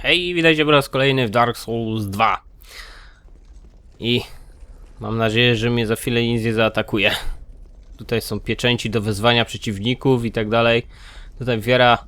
Hej, witajcie po raz kolejny w Dark Souls 2. I mam nadzieję, że mnie za chwilę nic nie zaatakuje. Tutaj są pieczęci do wezwania przeciwników i tak dalej. Tutaj Wiera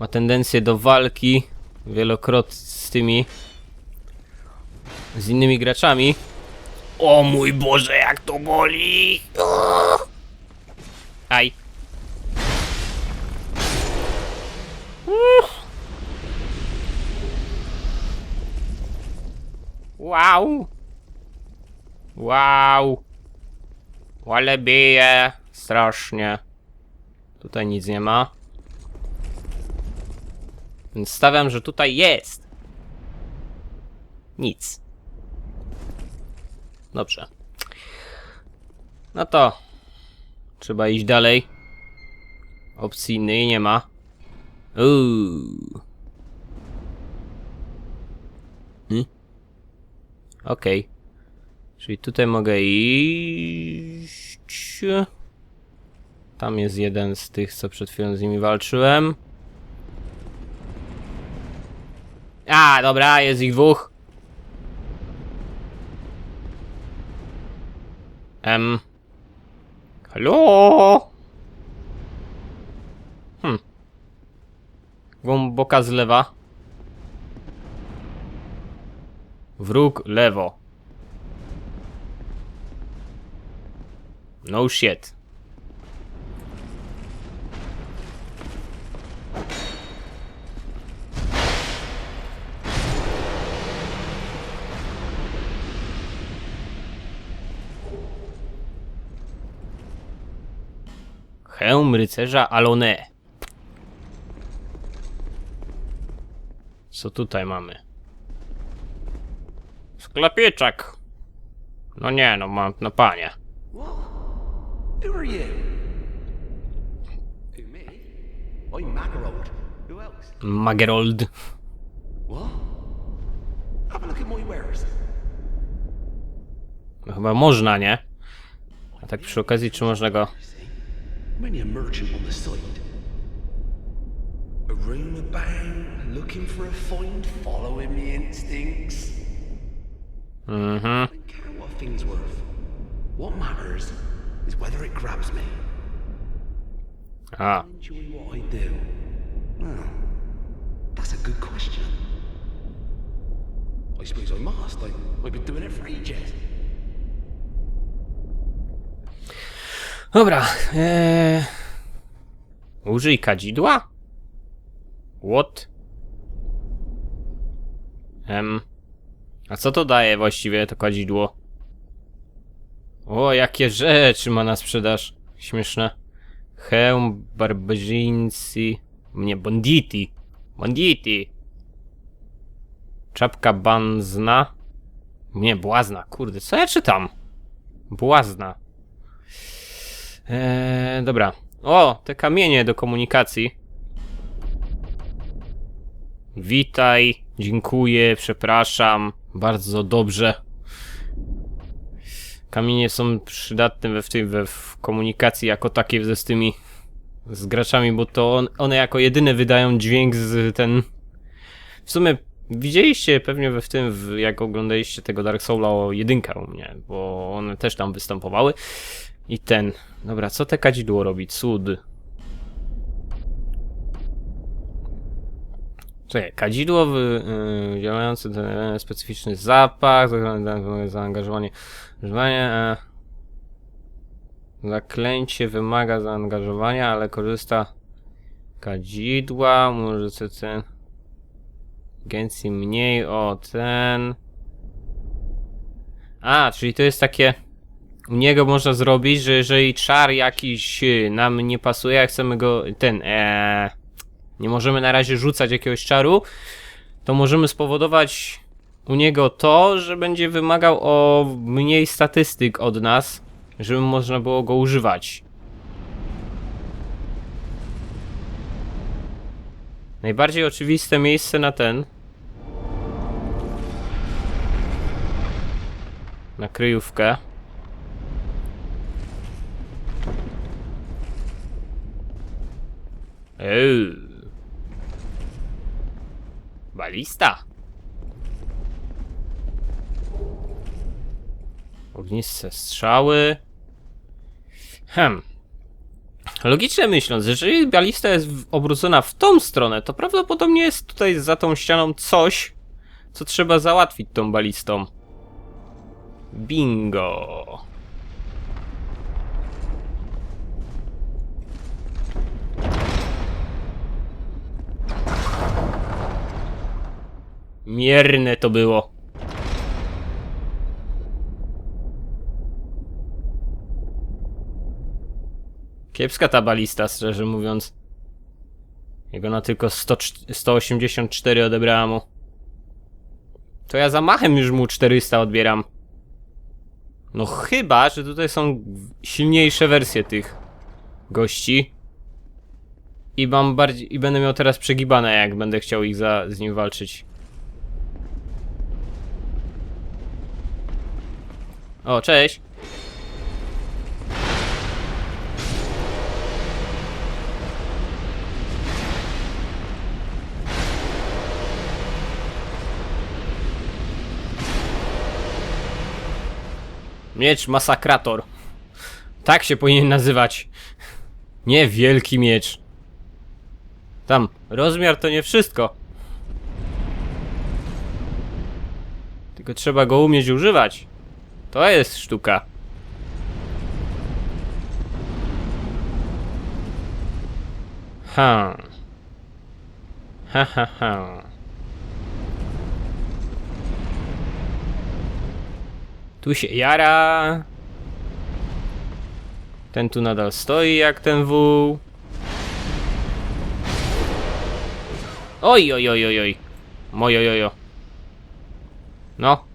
ma tendencję do walki wielokrotnie z tymi z innymi graczami. O mój Boże, jak to boli! Aj. Wow! Wow! Ale bije! Strasznie. Tutaj nic nie ma. Więc stawiam, że tutaj jest. Nic. Dobrze. No to trzeba iść dalej. Opcji innej nie ma. Uuu. Okej. Czyli tutaj mogę iść. Tam jest jeden z tych, co przed chwilą z nimi walczyłem. A, dobra, jest ich dwóch. Em. Halo? Hm. Głęboka z Wróg lewo. No shit. Hełm rycerza Alone. Co tutaj mamy? Sklepieczek. No nie, no mam na panie. Who are you? Who, me? I'm Macarold. Who else? Magerold. What? Have a look at my wares. No chyba można, nie? A tak przy okazji, czy można go... Many a merchant on the side. A room about, looking for a find, following me instincts. Mhm. I don't care what a thing's worth. What matters is whether it grabs me. A, Enjoy what I do. Well, that's a good question. I suppose I must. I, I've been doing it for ages. dobra. Eee... Użyj kadzidła? What? Em... A co to daje właściwie to kadzidło? O, jakie rzeczy ma na sprzedaż. Śmieszne. Hełm, barbarzyńcy... Nie, banditi. Banditi. Czapka banzna. Nie, błazna. Kurde, co ja czytam? Błazna. Eee, dobra. O, te kamienie do komunikacji. Witaj, dziękuję, przepraszam. Bardzo dobrze. Kamienie są przydatne we, w, tej, we w komunikacji jako takiej ze z tymi z graczami, bo to on, one jako jedyne wydają dźwięk z ten. W sumie widzieliście pewnie we w tym, w, jak oglądaliście tego Dark Soula o jedynkę u mnie, bo one też tam występowały. I ten. Dobra, co te kadzidło robi? Cud. Czekaj, kadzidło wy, y, działające ten specyficzny zapach, za- zaangażowanie, używanie, e, zaklęcie wymaga zaangażowania, ale korzysta kadzidła, może ten, agencji mniej, o ten, a, czyli to jest takie, u niego można zrobić, że jeżeli czar jakiś y, nam nie pasuje, a chcemy go, ten, eee, nie możemy na razie rzucać jakiegoś czaru, to możemy spowodować u niego to, że będzie wymagał o mniej statystyk od nas, żeby można było go używać. Najbardziej oczywiste miejsce na ten. Na kryjówkę. Eee. Balista. Ogniste strzały. Hem. Logicznie myśląc, jeżeli balista jest obrócona w tą stronę, to prawdopodobnie jest tutaj za tą ścianą coś, co trzeba załatwić tą balistą. Bingo. Mierne to było. Kiepska ta balista, szczerze mówiąc. Jego na tylko 100, 184 odebrała mu. To ja zamachem już mu 400 odbieram. No chyba, że tutaj są silniejsze wersje tych gości. I mam bardziej. I będę miał teraz przegibane, jak będę chciał ich za, z nim walczyć. O, cześć. Miecz masakrator. Tak się powinien nazywać. Nie wielki miecz. Tam, rozmiar to nie wszystko. Tylko trzeba go umieć używać. To jest sztuka. Ha. Ha ha ha. Tu się jara. Ten tu nadal stoi jak ten wół. Oj, oj, oj, oj, oj. Mojojojo. No.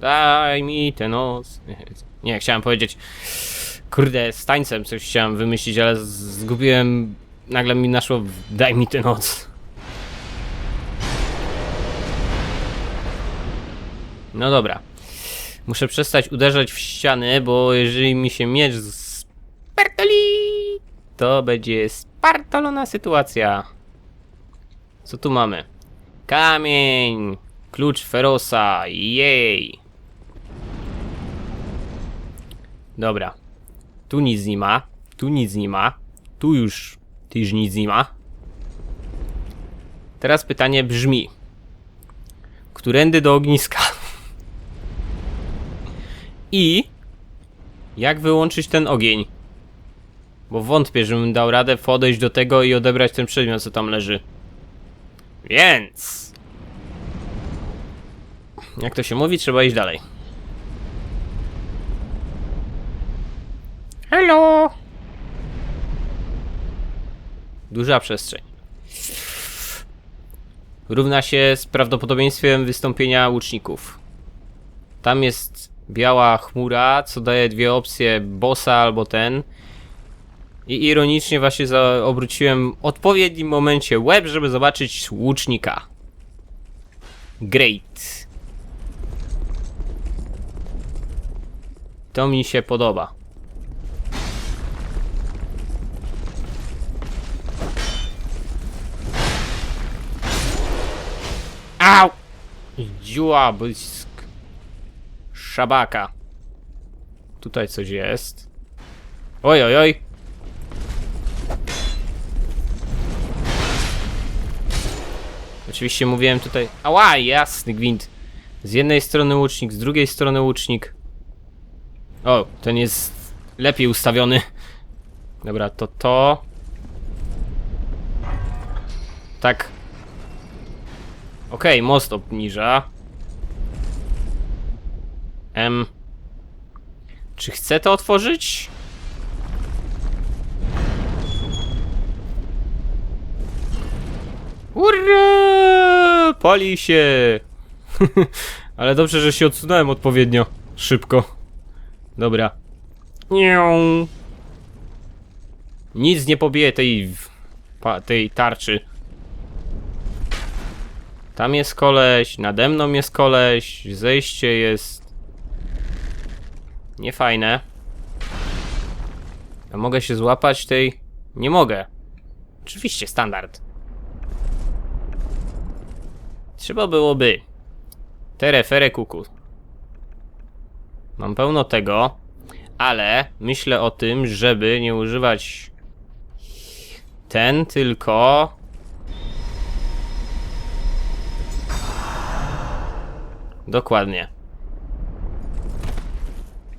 Daj mi ten nos. Nie, chciałem powiedzieć. Kurde, z tańcem coś chciałem wymyślić, ale zgubiłem. Nagle mi naszło. Daj mi ten noc. No dobra. Muszę przestać uderzać w ściany, bo jeżeli mi się miecz spartoli, to będzie spartolona sytuacja. Co tu mamy? Kamień! Klucz Ferosa! Jej! Dobra. Tu nic nie ma. Tu nic nie ma. Tu już też nic nie ma. Teraz pytanie brzmi. Którędy do ogniska? I jak wyłączyć ten ogień? Bo wątpię, żebym dał radę podejść do tego i odebrać ten przedmiot, co tam leży. Więc... Jak to się mówi, trzeba iść dalej. Hello! Duża przestrzeń. Równa się z prawdopodobieństwem wystąpienia łuczników. Tam jest biała chmura, co daje dwie opcje, bossa albo ten. I ironicznie właśnie za obróciłem w odpowiednim momencie łeb, żeby zobaczyć łucznika. Great. To mi się podoba. Au! Dziła błysk. Szabaka. Tutaj coś jest. Oj, oj, oj. Oczywiście mówiłem tutaj. Ała, jasny gwint. Z jednej strony łucznik, z drugiej strony łucznik. O, ten jest lepiej ustawiony. Dobra, to to. Tak. Okej, most obniża. Em. Czy chcę to otworzyć? Ura! Pali się! Ale dobrze, że się odsunąłem odpowiednio szybko. Dobra. Nic nie pobije tej, tej tarczy. Tam jest koleś, nade mną jest koleś, zejście jest niefajne. A mogę się złapać tej? Nie mogę. Oczywiście, standard. Trzeba byłoby. Terefere kuku. Mam pełno tego, ale myślę o tym, żeby nie używać ten, tylko Dokładnie.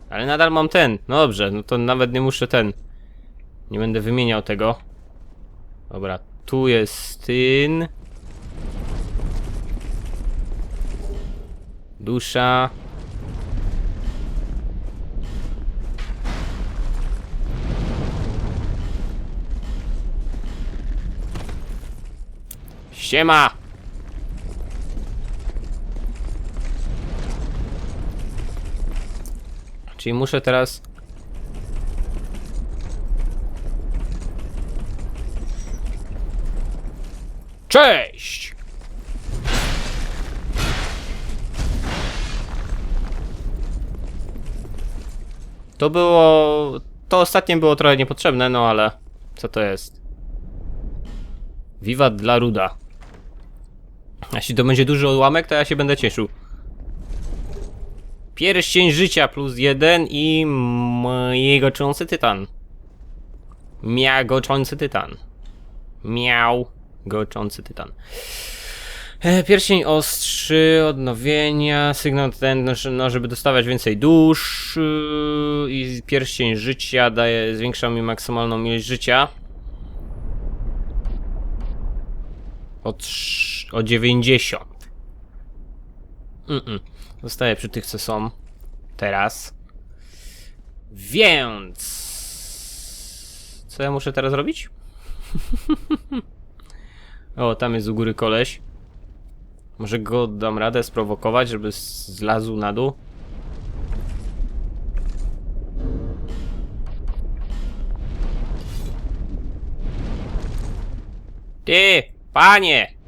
Ale nadal mam ten. No dobrze, no to nawet nie muszę ten. Nie będę wymieniał tego. Dobra, tu jest ten. Dusza. Siema! Czyli muszę teraz. Cześć! To było. To ostatnie było trochę niepotrzebne, no ale. Co to jest? Wiwat dla Ruda. Jeśli to będzie duży odłamek, to ja się będę cieszył. Pierścień życia plus jeden i jego czący tytan. Miagoczący tytan. Miał goczący tytan. E, Pierścień ostrzy, odnowienia, sygnał ten, no, no, żeby dostawać więcej dusz i pierścień życia daje, zwiększa mi maksymalną ilość życia. O, trz- o 90. Mm-mm. Zostaję przy tych, co są teraz. Więc. Co ja muszę teraz robić? o, tam jest u góry koleś. Może go dam radę sprowokować, żeby zlazł na dół? Ty, panie!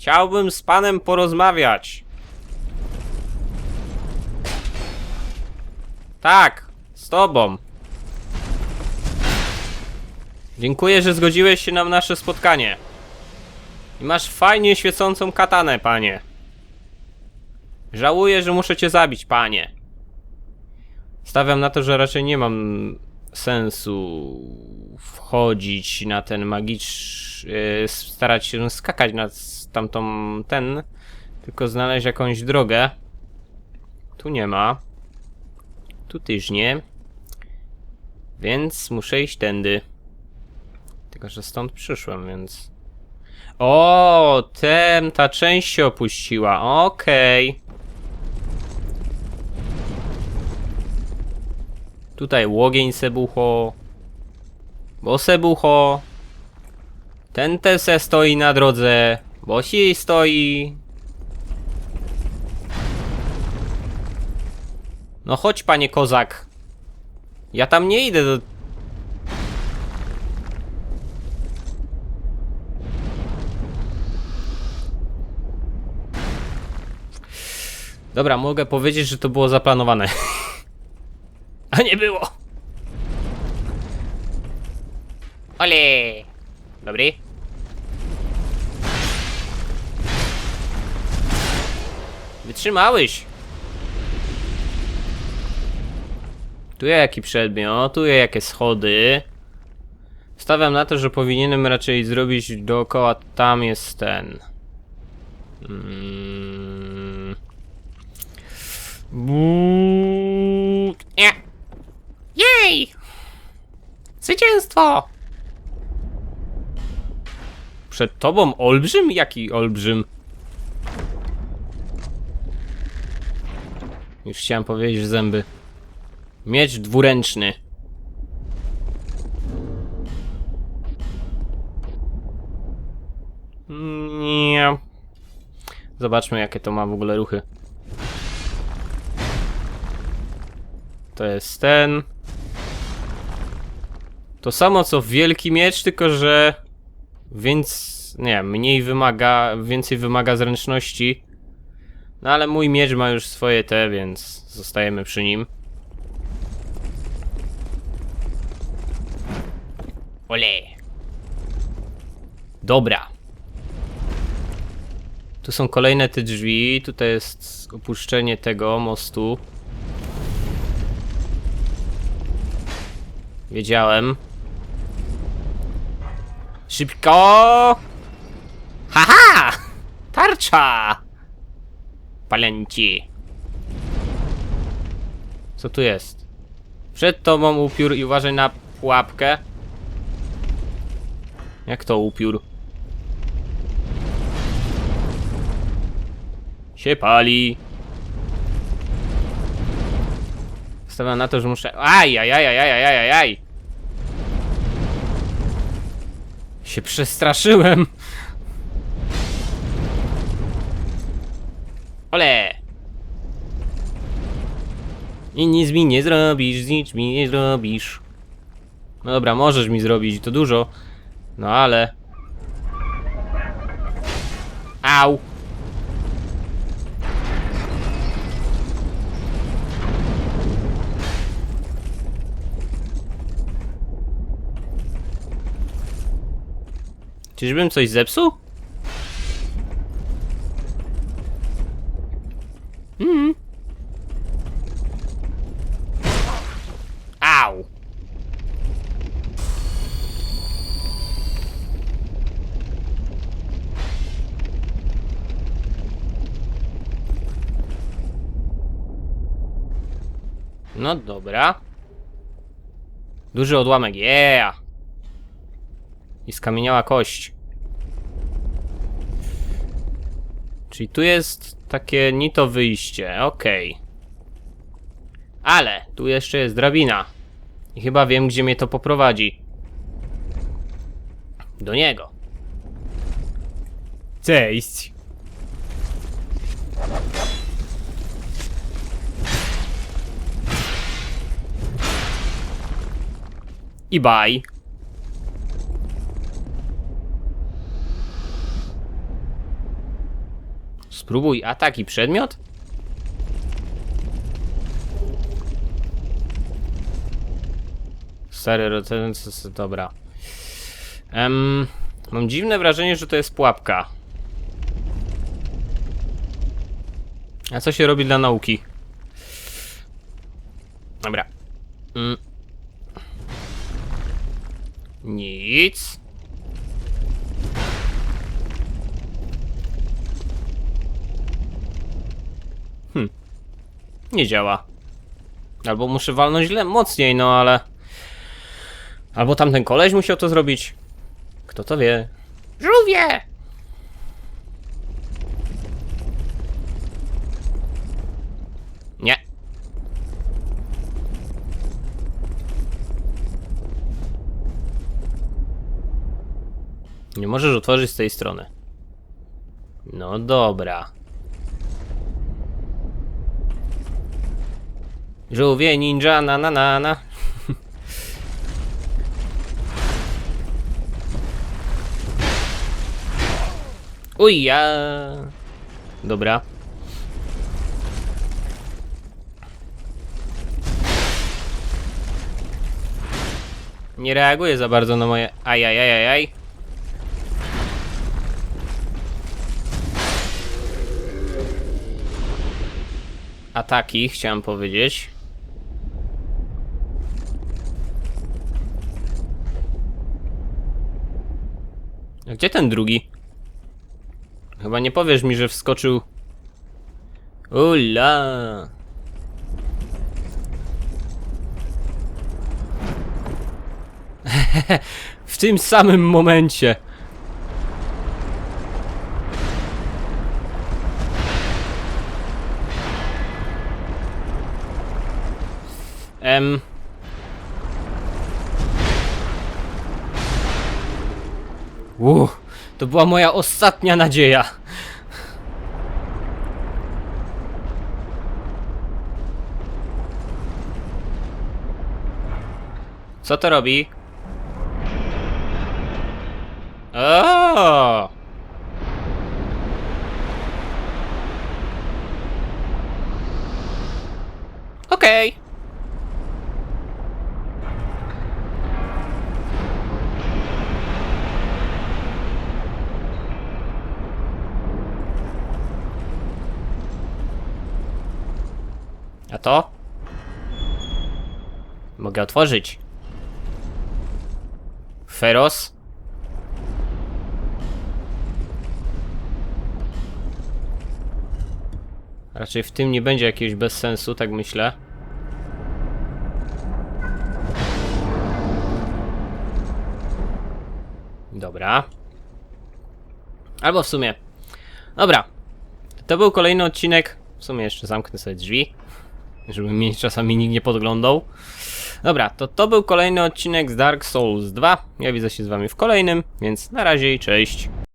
Chciałbym z panem porozmawiać. Tak, z tobą. Dziękuję, że zgodziłeś się na nasze spotkanie. I masz fajnie świecącą katanę, panie. Żałuję, że muszę cię zabić, panie. Stawiam na to, że raczej nie mam sensu wchodzić na ten magicz, yy, starać się skakać na tamtą ten, tylko znaleźć jakąś drogę. Tu nie ma. Tu też nie. Więc muszę iść tędy. Tylko, że stąd przyszłem, więc... O, tem, ta część się opuściła. Okej. Tutaj łogień sebucho. Bo sebucho. Ten te se stoi na drodze. Bo si stoi. No chodź, panie kozak. Ja tam nie idę do... Dobra, mogę powiedzieć, że to było zaplanowane. A nie było. Ole! Dobry. Wytrzymałeś. Tu jaki przedmiot, tu jakie schody. Stawiam na to, że powinienem raczej zrobić dookoła, tam jest ten. Mm. Buuu. Nie. Jej! Zwycięstwo! Przed tobą olbrzym? Jaki olbrzym? Już chciałem powiedzieć zęby. Miecz dwuręczny. Nie. Zobaczmy jakie to ma w ogóle ruchy. To jest ten. To samo co wielki miecz, tylko że więc nie, mniej wymaga, więcej wymaga zręczności. No ale mój miecz ma już swoje te, więc zostajemy przy nim. Ole. Dobra. Tu są kolejne te drzwi. Tutaj jest opuszczenie tego mostu. Wiedziałem. Szybko! Haha! Tarcza! Palenci. Co tu jest? Przed tobą upiór i uważaj na pułapkę. Jak to upiór? Się pali. Stawiam na to, że muszę... Aj, aj, aj, aj, aj, aj, aj. Się przestraszyłem. Ole! I nic mi nie zrobisz, nic mi nie zrobisz. No dobra, możesz mi zrobić to dużo. No ale... Au! Czyżbym coś zepsuł? Dobra. Duży odłamek, yeah! I skamieniała kość. Czyli tu jest takie ni to wyjście, okej. Ale tu jeszcze jest drabina. I chyba wiem, gdzie mnie to poprowadzi. Do niego. Cześć. I bye. Spróbuj atak i przedmiot? Stary rodzaj, dobra. Em, mam dziwne wrażenie, że to jest pułapka. A co się robi dla nauki? Dobra. Mm. Nic. Nie działa. Albo muszę walnąć źle, mocniej, no ale... Albo tamten koleś musiał to zrobić. Kto to wie? Żółwie! Nie. Nie możesz otworzyć z tej strony. No dobra. Żółwie ninja na na na na. Uj, ja. Dobra. Nie reaguje za bardzo na moje ajajajajaj. Ataki, chciałem powiedzieć. A gdzie ten drugi? Chyba nie powiesz mi, że wskoczył. Ula. w tym samym momencie. Em. Uff, to była moja ostatnia nadzieja. Co to robi? O! Okej. To? Mogę otworzyć. Feros. Raczej w tym nie będzie jakiegoś bez sensu, tak myślę. Dobra. Albo w sumie. Dobra. To był kolejny odcinek. W sumie jeszcze zamknę sobie drzwi. Żeby mnie czasami nikt nie podglądał. Dobra, to to był kolejny odcinek z Dark Souls 2. Ja widzę się z wami w kolejnym, więc na razie i cześć.